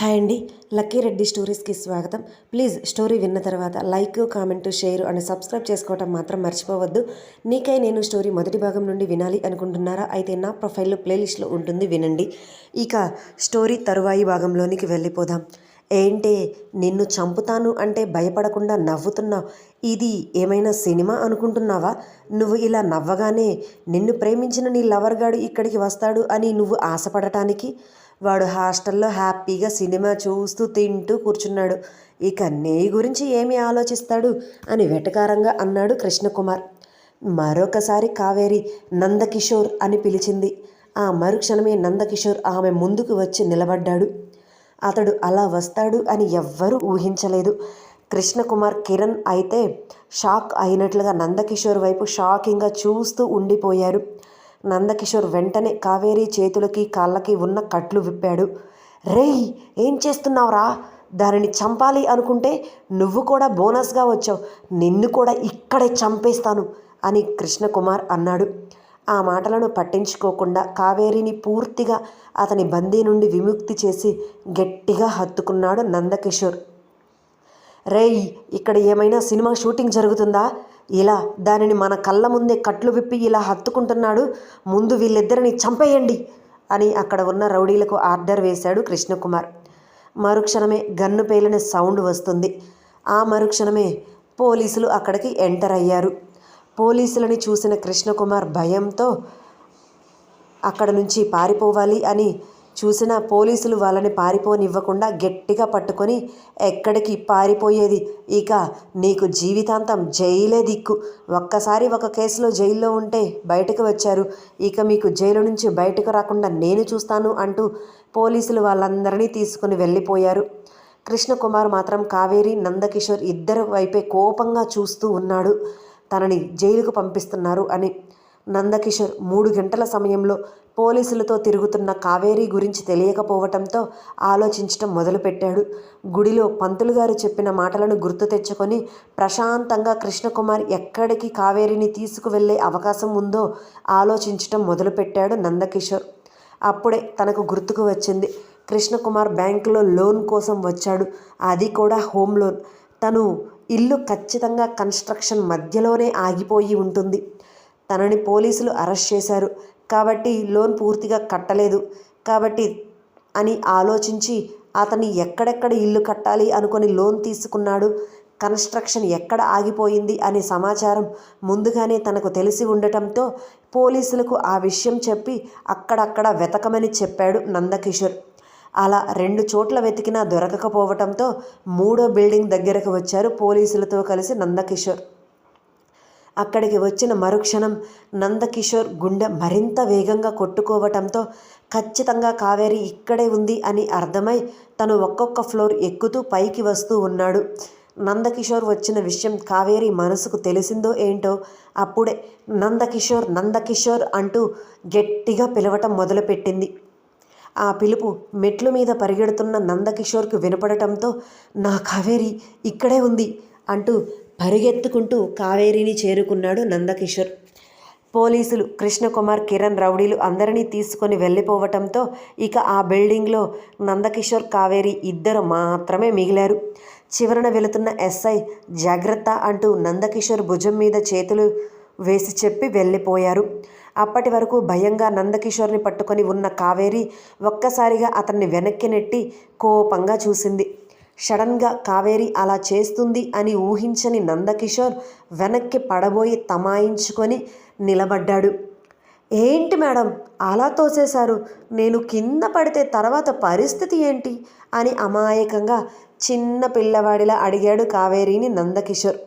Hi అండి lucky Reddy స్టోరీస్కి స్వాగతం. Please story విన్న తర్వాత లైక్ కామెంట్ షేర్ అని సబ్స్క్రైబ్ చేసుకోవటం మాత్రం మర్చిపోవద్దు. నీకై నేను స్టోరీ మొదటి భాగం నుండి వినాలి అనుకుంటున్నారా? అయితే నా ప్రొఫైల్లో ప్లేలిస్ట్లో ఉంటుంది వినండి. ఇక స్టోరీ తరువాయి భాగంలోనికి వెళ్ళిపోదాం. ఏంటే నిన్ను చంపుతాను అంటే భయపడకుండా నవ్వుతున్నావు? ఇది ఏమైనా సినిమా అనుకుంటున్నావా? నువ్వు ఇలా నవ్వగానే నిన్ను ప్రేమించిన నీ లవర్గాడు ఇక్కడికి వస్తాడు అని నువ్వు ఆశపడటానికి? వాడు హాస్టల్లో హ్యాపీగా సినిమా చూస్తూ తింటూ కూర్చున్నాడు. ఇక నెయ్యి గురించి ఏమి ఆలోచిస్తాడు? అని వెటకారంగా అన్నాడు కృష్ణకుమార్. మరొకసారి కావేరి నందకిషోర్ అని పిలిచింది. ఆ మరుక్షణమే నందకిషోర్ ఆమె ముందుకు వచ్చి నిలబడ్డాడు. అతడు అలా వస్తాడు అని ఎవ్వరూ ఊహించలేదు. కృష్ణకుమార్ కిరణ్ అయితే షాక్ అయినట్లుగా నందకిషోర్ వైపు షాకింగ్గా చూస్తూ ఉండిపోయారు. నందకిషోర్ వెంటనే కావేరీ చేతులకి కాళ్ళకి ఉన్న కట్లు విప్పాడు. రేయ్ ఏం చేస్తున్నావురా? దానిని చంపాలి అనుకుంటే నువ్వు కూడా బోనస్గా వచ్చావు. నిన్ను కూడా ఇక్కడే చంపేస్తాను అని కృష్ణకుమార్ అన్నాడు. ఆ మాటలను పట్టించుకోకుండా కావేరిని పూర్తిగా అతని బందీ నుండి విముక్తి చేసి గట్టిగా హత్తుకున్నాడు నందకిషోర్. రేయ్ ఇక్కడ ఏమైనా సినిమా షూటింగ్ జరుగుతుందా? ఇలా దానిని మన కళ్ళ ముందే కట్లు విప్పి ఇలా హత్తుకుంటున్నాడు. ముందు వీళ్ళిద్దరిని చంపేయండి అని అక్కడ ఉన్న రౌడీలకు ఆర్డర్ వేశాడు కృష్ణకుమార్. మరుక్షణమే గన్ను పేలిన సౌండ్ వస్తుంది. ఆ మరుక్షణమే పోలీసులు అక్కడికి ఎంటర్ అయ్యారు. పోలీసులని చూసిన కృష్ణకుమార్ భయంతో అక్కడ నుంచి పారిపోవాలి అని చూసిన పోలీసులు వాళ్ళని పారిపోనివ్వకుండా గట్టిగా పట్టుకొని ఎక్కడికి పారిపోయేది? ఇక నీకు జీవితాంతం జైలే దిక్కు. ఒక్కసారి ఒక కేసులో జైల్లో ఉంటే బయటకు వచ్చారు. ఇక మీకు జైలు నుంచి బయటకు రాకుండా నేను చూస్తాను అంటూ పోలీసులు వాళ్ళందరినీ తీసుకుని వెళ్ళిపోయారు. కృష్ణకుమార్ మాత్రం కావేరి నందకిషోర్ ఇద్దరు వైపే కోపంగా చూస్తూ ఉన్నాడు. తనని జైలుకు పంపిస్తున్నారు అని నందకిషోర్ మూడు గంటల సమయంలో పోలీసులతో తిరుగుతున్న కావేరీ గురించి తెలియకపోవటంతో ఆలోచించటం మొదలుపెట్టాడు. గుడిలో పంతులు గారు చెప్పిన మాటలను గుర్తు తెచ్చుకొని ప్రశాంతంగా కృష్ణకుమార్ ఎక్కడికి కావేరిని తీసుకువెళ్ళే అవకాశం ఉందో ఆలోచించటం మొదలుపెట్టాడు నందకిషోర్. అప్పుడే తనకు గుర్తుకు వచ్చింది. కృష్ణకుమార్ బ్యాంకులో లోన్ కోసం వచ్చాడు. అది కూడా హోమ్ లోన్. తను ఇల్లు ఖచ్చితంగా కన్స్ట్రక్షన్ మధ్యలోనే ఆగిపోయి ఉంటుంది. తనని పోలీసులు అరెస్ట్ చేశారు. కాబట్టి లోన్ పూర్తిగా కట్టలేదు. కాబట్టి అని ఆలోచించి అతని ఎక్కడెక్కడ ఇల్లు కట్టాలి అనుకొని లోన్ తీసుకున్నాడు. కన్స్ట్రక్షన్ ఎక్కడ ఆగిపోయింది అనే సమాచారం ముందుగానే తనకు తెలిసి ఉండటంతో పోలీసులకు ఆ విషయం చెప్పి అక్కడక్కడ వెతకమని చెప్పాడు నందకిషోర్. అలా రెండు చోట్ల వెతికినా దొరకకపోవటంతో మూడో బిల్డింగ్ దగ్గరకు వచ్చారు పోలీసులతో కలిసి నందకిషోర్. అక్కడికి వచ్చిన మరుక్షణం నందకిషోర్ గుండె మరింత వేగంగా కొట్టుకోవటంతో ఖచ్చితంగా కావేరి ఇక్కడే ఉంది అని అర్థమై తను ఒక్కొక్క ఫ్లోర్ ఎక్కుతూ పైకి వస్తూ ఉన్నాడు. నందకిషోర్ వచ్చిన విషయం కావేరి మనసుకు తెలిసిందో ఏంటో అప్పుడే నందకిషోర్ నందకిషోర్ అంటూ గట్టిగా పిలవటం మొదలుపెట్టింది. ఆ పిలుపు మెట్ల మీద పరిగెడుతున్న నందకిషోర్కు వినపడటంతో నా కావేరి ఇక్కడే ఉంది అంటూ పరిగెత్తుకుంటూ కావేరిని చేరుకున్నాడు నందకిషోర్. పోలీసులు కృష్ణకుమార్ కిరణ్ రౌడీలు అందరినీ తీసుకొని వెళ్ళిపోవటంతో ఇక ఆ బిల్డింగ్లో నందకిషోర్ కావేరి ఇద్దరు మాత్రమే మిగిలారు. చివరన వెళుతున్న ఎస్ఐ జాగ్రత్త అంటూ నందకిషోర్ భుజం మీద చేతులు వేసి చెప్పి వెళ్ళిపోయారు. అప్పటి వరకు భయంగా నందకిషోర్ని పట్టుకొని ఉన్న కావేరి ఒక్కసారిగా అతన్ని వెనక్కి నెట్టి కోపంగా చూసింది. సడన్గా కావేరి అలా చేస్తుంది అని ఊహించని నందకిషోర్ వెనక్కి పడబోయి తమాయించుకొని నిలబడ్డాడు. ఏంటి మేడం? అలా తోసేశారు. నేను కింద పడితే తర్వాత పరిస్థితి ఏంటి? అని అమాయకంగా చిన్న పిల్లవాడిలా అడిగాడు కావేరిని నందకిషోర్.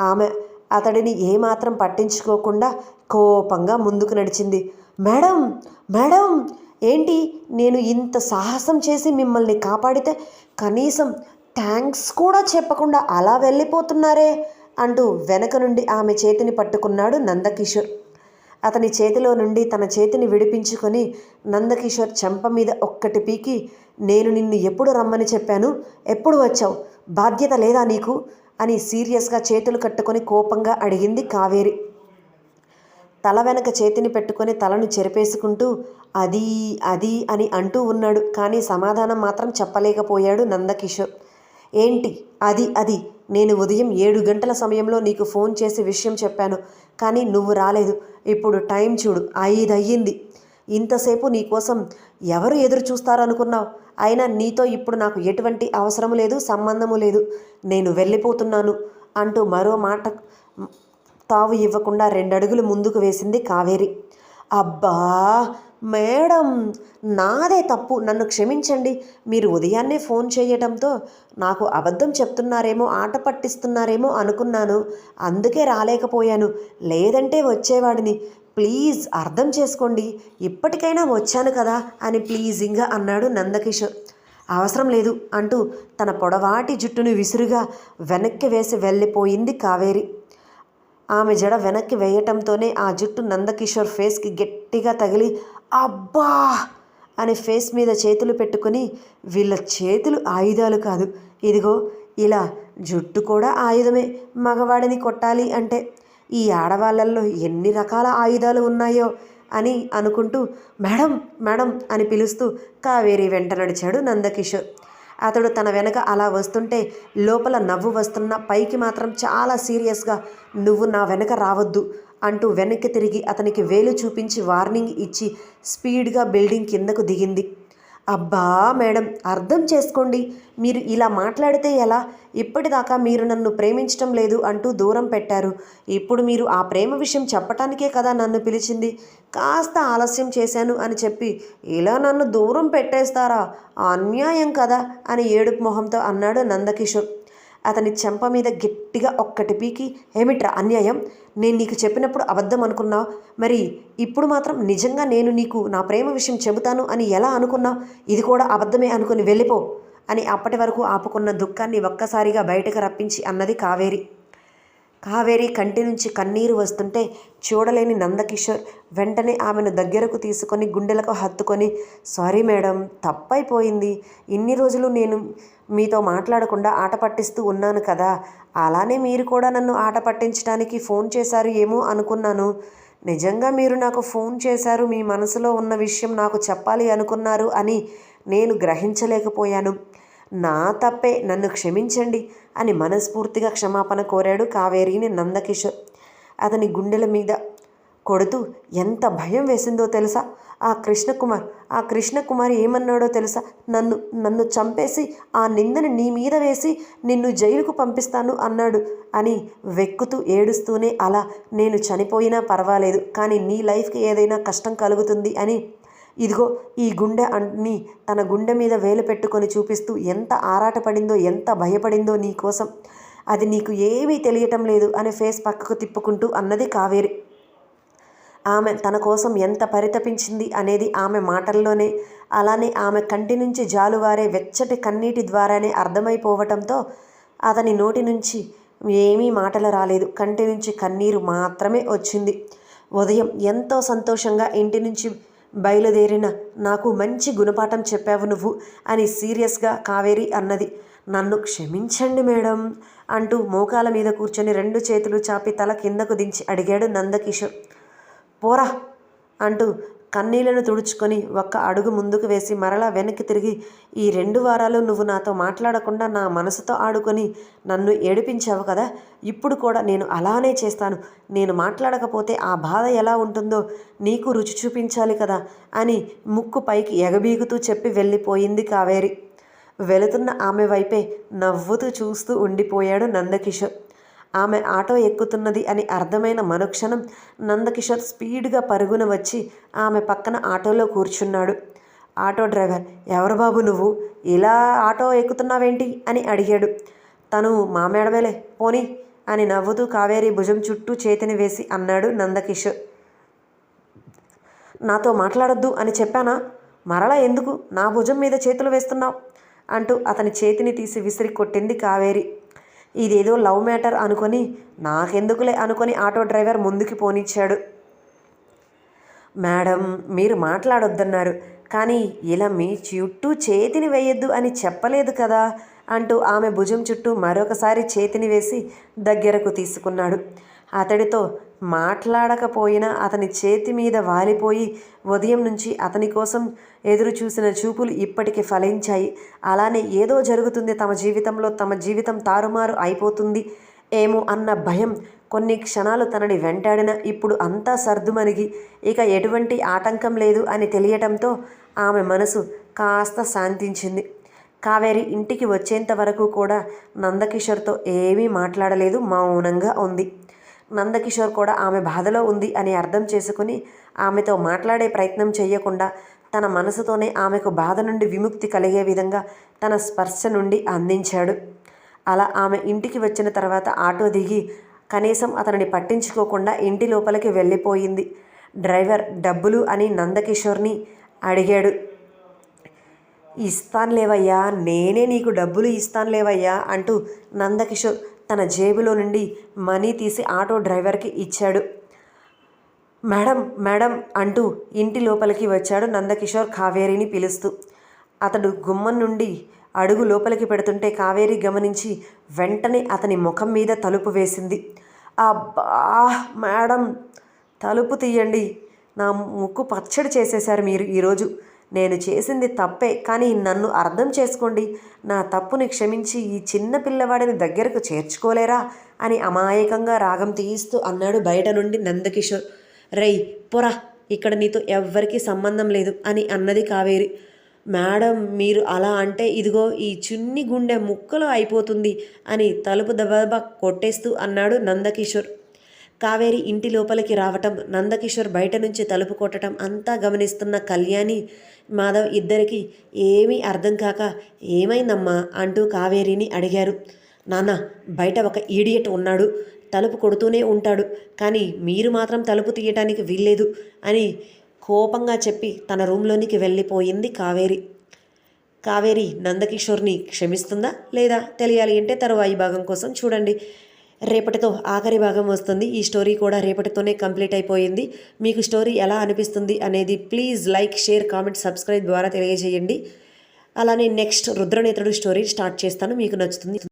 ఆమె అతడిని ఏమాత్రం పట్టించుకోకుండా కోపంగా ముందుకు నడిచింది. మేడం! మేడం! ఏంటి? నేను ఇంత సాహసం చేసి మిమ్మల్ని కాపాడితే కనీసం థ్యాంక్స్ కూడా చెప్పకుండా అలా వెళ్ళిపోతున్నారే? అంటూ వెనక నుండి ఆమె చేతిని పట్టుకున్నాడు నందకిషోర్. అతని చేతిలో నుండి తన చేతిని విడిపించుకొని నందకిషోర్ చెంప మీద ఒక్కటి పీకి నేను నిన్ను ఎప్పుడు రమ్మని చెప్పాను? ఎప్పుడు వచ్చావు? బాధ్యత లేదా నీకు? అని సీరియస్గా చేతులు కట్టుకొని కోపంగా అడిగింది కావేరి. తల వెనక చేతిని పెట్టుకొని తలను చెరిపేసుకుంటూ అది అది అని అంటూ ఉన్నాడు. కానీ సమాధానం మాత్రం చెప్పలేకపోయాడు నందకిషోర్. ఏంటి? అది అది. నేను ఉదయం ఏడు గంటల సమయంలో నీకు ఫోన్ చేసి విషయం చెప్పాను. కానీ నువ్వు రాలేదు. ఇప్పుడు టైం చూడు. ఐదు అయ్యింది ఇంతసేపు నీకోసం ఎవరు ఎదురు చూస్తారనుకున్నావు? అయినా నీతో ఇప్పుడు నాకు ఎటువంటి అవసరం లేదు సంబంధము లేదు. నేను వెళ్ళిపోతున్నాను అంటూ మరో మాట తావు ఇవ్వకుండా రెండడుగులు ముందుకు వేసింది కావేరి. అబ్బా! మేడం! నాదే తప్పు. నన్ను క్షమించండి. మీరు ఉదయాన్నే ఫోన్ చేయడంతో నాకు అబద్ధం చెప్తున్నారేమో ఆట పట్టిస్తున్నారేమో అనుకున్నాను. అందుకే రాలేకపోయాను. లేదంటే వచ్చేవాడిని. ప్లీజ్ అర్థం చేసుకోండి. ఇప్పటికైనా వచ్చాను కదా అని ప్లీజింగ్గా అన్నాడు నందకిషోర్. అవసరం లేదు అంటూ తన పొడవాటి జుట్టును విసురుగా వెనక్కి వేసి వెళ్ళిపోయింది కావేరి. ఆమె జడ వెనక్కి వేయటంతోనే ఆ జుట్టు నందకిషోర్ ఫేస్కి గట్టిగా తగిలి అబ్బా! అని ఫేస్ మీద చేతులు పెట్టుకుని వీళ్ళ చేతులు ఆయుధాలు కాదు. ఇదిగో ఇలా జుట్టు కూడా ఆయుధమే. మగవాడిని కొట్టాలి అంటే ఈ ఆడవాళ్ళల్లో ఎన్ని రకాల ఆయుధాలు ఉన్నాయో అని అనుకుంటూ మేడం మేడం అని పిలుస్తూ కావేరి వెంట నడిచాడు నందకిషోర్. అతడు తన వెనక అలా వస్తుంటే లోపల నవ్వు వస్తున్న పైకి మాత్రం చాలా సీరియస్గా నువ్వు నా వెనక రావద్దు అంటూ వెనక్కి తిరిగి అతనికి వేలు చూపించి వార్నింగ్ ఇచ్చి స్పీడ్గా బిల్డింగ్ కిందకు దిగింది. అబ్బా మేడం అర్థం చేసుకోండి. మీరు ఇలా మాట్లాడితే ఎలా? ఇప్పటిదాకా మీరు నన్ను ప్రేమించటం లేదు అంటూ దూరం పెట్టారు. ఇప్పుడు మీరు ఆ ప్రేమ విషయం చెప్పటానికే కదా నన్ను పిలిచింది. కాస్త ఆలస్యం చేశాను అని చెప్పి ఇలా నన్ను దూరం పెట్టేస్తారా? అన్యాయం కదా అని ఏడుపు మొహంతో అన్నాడు నందకిషోర్. అతని చెంప మీద గట్టిగా ఒక్కటి పీకి ఏమిట్రా అన్యాయం? నేను నీకు చెప్పినప్పుడు అబద్ధం అనుకున్నావు. మరి ఇప్పుడు మాత్రం నిజంగా నేను నీకు నా ప్రేమ విషయం చెబుతాను అని ఎలా అనుకున్నావు? ఇది కూడా అబద్ధమే అనుకుని వెళ్ళిపో అని అప్పటి వరకు ఆపుకున్న దుఃఖాన్ని ఒక్కసారిగా బయటకు రప్పించి అన్నది కావేరి. కావేరి కంటి నుంచి కన్నీరు వస్తుంటే చూడలేని నందకిషోర్ వెంటనే ఆమెను దగ్గరకు తీసుకొని గుండెలకు హత్తుకొని సారీ మేడం తప్పైపోయింది. ఇన్ని రోజులు నేను మీతో మాట్లాడకుండా ఆట పట్టిస్తూ ఉన్నాను కదా. అలానే మీరు కూడా నన్ను ఆట పట్టించడానికి ఫోన్ చేశారు ఏమో అనుకున్నాను. నిజంగా మీరు నాకు ఫోన్ చేశారు మీ మనసులో ఉన్న విషయం నాకు చెప్పాలి అనుకున్నారు అని నేను గ్రహించలేకపోయాను. నా తప్పే నన్ను క్షమించండి అని మనస్ఫూర్తిగా క్షమాపణ కోరాడు కావేరిని నందకిషోర్. అతని గుండెల మీద కొడుతూ ఎంత భయం వేసిందో తెలుసా? ఆ కృష్ణకుమార్ ఆ కృష్ణకుమార్ ఏమన్నాడో తెలుసా? నన్ను నన్ను చంపేసి ఆ నిందని నీ మీద వేసి నిన్ను జైలుకు పంపిస్తాను అన్నాడు అని వెక్కుతూ ఏడుస్తూనే అలా నేను చనిపోయినా పర్వాలేదు కానీ నీ లైఫ్కి ఏదైనా కష్టం కలుగుతుంది అని ఇదిగో ఈ గుండె అన్ని తన గుండె మీద వేలు పెట్టుకొని చూపిస్తూ ఎంత ఆరాటపడిందో ఎంత భయపడిందో నీ కోసం. అది నీకు ఏమీ తెలియటం లేదు అని ఫేస్ పక్కకు తిప్పుకుంటూ అన్నది కావేరి. ఆమె తన కోసం ఎంత పరితపించింది అనేది ఆమె మాటల్లోనే. అలానే ఆమె కంటి నుంచి జాలువారే వెచ్చటి కన్నీటి ద్వారానే అర్థమైపోవటంతో అతని నోటి నుంచి ఏమీ మాటలు రాలేదు. కంటి నుంచి కన్నీరు మాత్రమే వచ్చింది. ఉదయం ఎంతో సంతోషంగా ఇంటి నుంచి బయలుదేరిన నాకు మంచి గుణపాఠం చెప్పావు నువ్వు అని సీరియస్గా కావేరి అన్నది. నన్ను క్షమించండి మేడం అంటూ మోకాల మీద కూర్చొని రెండు చేతులు చాపి తల కిందకు దించి అడిగాడు నందకిషోర్. పోరా అంటూ కన్నీళ్ళను తుడుచుకొని ఒక్క అడుగు ముందుకు వేసి మరలా వెనక్కి తిరిగి ఈ రెండు వారాలు నువ్వు నాతో మాట్లాడకుండా నా మనసుతో ఆడుకొని నన్ను ఏడిపించావు కదా ఇప్పుడు కూడా నేను అలానే చేస్తాను. నేను మాట్లాడకపోతే ఆ బాధ ఎలా ఉంటుందో నీకు రుచి చూపించాలి కదా అని ముక్కు పైకి ఎగబీగుతూ చెప్పి వెళ్ళిపోయింది కావేరి. వెళుతున్న ఆమె వైపే నవ్వుతూ చూస్తూ ఉండిపోయాడు నందకిషోర్. ఆమె ఆటో ఎక్కుతున్నది అని అర్థమైన మరుక్షణం నందకిషోర్ స్పీడ్గా పరుగున వచ్చి ఆమె పక్కన ఆటోలో కూర్చున్నాడు. ఆటో డ్రైవర్ ఎవరు బాబు నువ్వు? ఇలా ఆటో ఎక్కుతున్నావేంటి? అని అడిగాడు. తను మామేడవేలే పోనీ అని నవ్వుతూ కావేరి భుజం చుట్టూ చేతిని వేసి అన్నాడు నందకిషోర్. నాతో మాట్లాడొద్దు అని చెప్పానా? మరలా ఎందుకు? నా భుజం మీద చేతులు వేస్తున్నావు? అంటూ అతని చేతిని తీసి విసిరి కొట్టింది కావేరి. ఇదేదో లవ్ మ్యాటర్ అనుకొని నాకెందుకులే అనుకొని ఆటో డ్రైవర్ ముందుకి పోనిచ్చాడు. మేడం మీరు మాట్లాడొద్దన్నారు కానీ ఇలా మీ చుట్టూ చేతిని వేయొద్దు అని చెప్పలేదు కదా అంటూ ఆమె భుజం చుట్టూ మరొకసారి చేతిని వేసి దగ్గరకు తీసుకున్నాడు. అతడితో మాట్లాడకపోయినా అతని చేతి మీద వాలిపోయి ఉదయం నుంచి అతని కోసం ఎదురు చూసిన చూపులు ఇప్పటికి ఫలించాయి. అలానే ఏదో జరుగుతుంది తమ జీవితంలో తమ జీవితం తారుమారు అయిపోతుంది ఏమో అన్న భయం కొన్ని క్షణాలు తనని వెంటాడిన ఇప్పుడు అంతా సర్దుమణిగి ఇక ఎటువంటి ఆటంకం లేదు అని తెలియటంతో ఆమె మనసు కాస్త శాంతించింది. కావేరి ఇంటికి వచ్చేంత వరకు కూడా నందకిషోర్తో ఏమీ మాట్లాడలేదు మౌనంగా ఉంది. నందకిషోర్ కూడా ఆమె బాధలో ఉంది అని అర్థం చేసుకుని ఆమెతో మాట్లాడే ప్రయత్నం చేయకుండా తన మనసుతోనే ఆమెకు బాధ నుండి విముక్తి కలిగే విధంగా తన స్పర్శ నుండి అందించాడు. అలా ఆమె ఇంటికి వచ్చిన తర్వాత ఆటో దిగి కనీసం అతనిని పట్టించుకోకుండా ఇంటి లోపలికి వెళ్ళిపోయింది. డ్రైవర్ డబ్బులు అని నందకిషోర్ని అడిగాడు. ఇస్తాను లేవయ్యా నేనే నీకు డబ్బులు ఇస్తాను లేవయ్యా అంటూ నందకిషోర్ తన జేబులో నుండి మనీ తీసి ఆటో డ్రైవర్కి ఇచ్చాడు. మేడం మేడం అంటూ ఇంటి లోపలికి వచ్చాడు నందకిషోర్ కావేరిని పిలుస్తూ. అతడు గుమ్మం నుండి అడుగు లోపలికి పెడుతుంటే కావేరి గమనించి వెంటనే అతని ముఖం మీద తలుపు వేసింది. అబ్బా మేడం తలుపు తీయండి. నా ముక్కు పచ్చడి చేసేశారు మీరు ఈరోజు. నేను చేసింది తప్పే కానీ నన్ను అర్థం చేసుకోండి. నా తప్పుని క్షమించి ఈ చిన్న పిల్లవాడిని దగ్గరకు చేర్చుకోలేరా? అని అమాయకంగా రాగం తీయిస్తూ అన్నాడు బయట నుండి నందకిషోర్. రేయ్ పొరా ఇక్కడ నీతో ఎవ్వరికీ సంబంధం లేదు అని అన్నది కావేరి. మేడం మీరు అలా అంటే ఇదిగో ఈ చిన్ని గుండె ముక్కలు అయిపోతుంది అని తలుపు దబదబా కొట్టేస్తూ అన్నాడు నందకిషోర్. కావేరి ఇంటి లోపలికి రావటం నందకిషోర్ బయట నుంచి తలుపు కొట్టడం అంతా గమనిస్తున్న కళ్యాణి మాధవ్ ఇద్దరికి ఏమీ అర్థం కాక ఏమైందమ్మా? అంటూ కావేరిని అడిగారు. నాన్న బయట ఒక ఈడియట్ ఉన్నాడు తలుపు కొడుతూనే ఉంటాడు కానీ మీరు మాత్రం తలుపు తీయటానికి వీల్లేదు అని కోపంగా చెప్పి తన రూమ్లోనికి వెళ్ళిపోయింది కావేరి. కావేరి నందకిషోర్ని క్షమిస్తుందా లేదా? తెలియాలి అంటే తరువాయి భాగం కోసం చూడండి రేపటితో ఆఖరి భాగం వస్తుంది. ఈ స్టోరీ కూడా రేపటితోనే కంప్లీట్ అయిపోయింది. మీకు స్టోరీ ఎలా అనిపిస్తుంది అనేది please like share comment subscribe ద్వారా తెలియజేయండి. అలానే నెక్స్ట్ రుద్రనేత్రుడు స్టోరీ స్టార్ట్ చేస్తాను. మీకు నచ్చుతుంది.